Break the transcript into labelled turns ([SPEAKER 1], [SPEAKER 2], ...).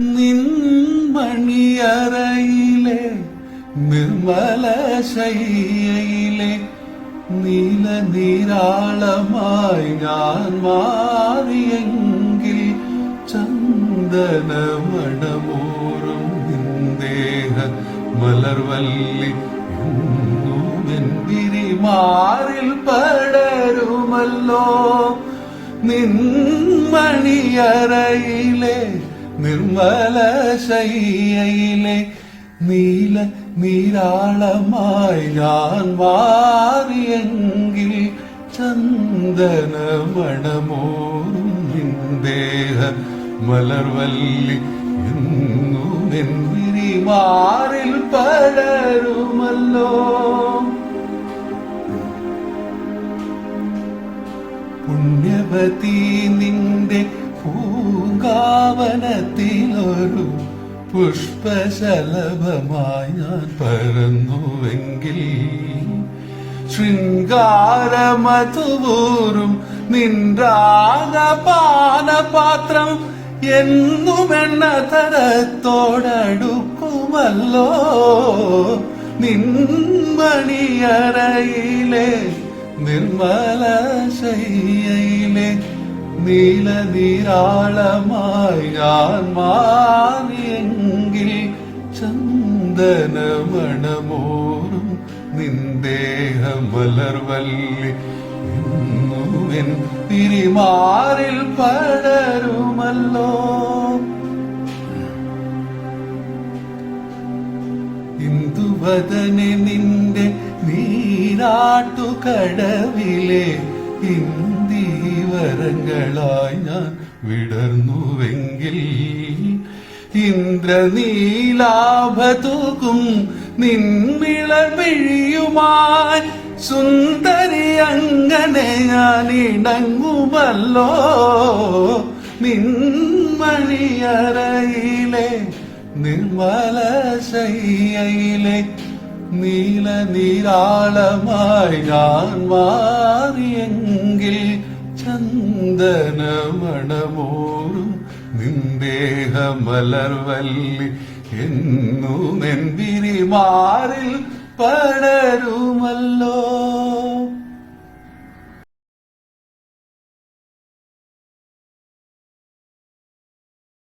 [SPEAKER 1] നിൻമണിയറയിലെ നിർമ്മല ശൈലയിലെ നീല നീരാളമായി ഞാൻ മാറിയെങ്കിൽ ചന്ദനമണമോറും നിന്ദേഹ മലർവല്ലി മാറിൽ പടരുമല്ലോ. നിൻമണിയറയിലെ നിർമ്മല ശയ്യയിലെ നീല നീരാളമായി ഞാൻ മാറിയെങ്കിൽ ചന്ദനമണമോറും ദേഹ മലർവല്ലി എന്നുമെന്തിരി മാറിൽ പടരുമല്ലോ. പുണ്യവതി നിന്റെ പൂങ്കാവനത്തിലൊരു പുഷ്പശലഭമായി ഞാൻ പറന്നുവെങ്കിൽ ശൃംഗാരമധുവൂറും നിൻപാനപാത്രം എന്നുമെണ്ണ തരത്തോടടുക്കുമല്ലോ. നിൻമണിയറയിലെ നിർമ്മല ശയ്യയിലെ നീല നീരാളമായി ഞാൻ മാറിയെങ്കിൽ ചന്ദനമണമോറും നിന്ദേഹ എന്നുമെൻ തിരിമാറിൽ പടരുമല്ലോ. ഇന്ദുവദനെ നിന്റെ നീരാട്ടുകടവിലെ ഇന്ദീവരങ്ങളായി ഞാൻ വിടർന്നുവെങ്കിൽ ഇന്ദ്രനീലാഭതൂക്കും നിൻമിളമിഴിയുമായി സുന്ദരി അങ്ങനെ ഞാൻ ഇണങ്ങുമല്ലോ. നിൻമണിയറയിലെ നിർമ്മല ശയ്യയിലെ നീല നീരാളമായി ഞാൻ മാറിയെങ്കിൽ ചന്ദനമണമോറും നിന്ദേഹ മലർവല്ലി എന്നുമെൻ വിരിമാറിൽ പടരുമല്ലോ.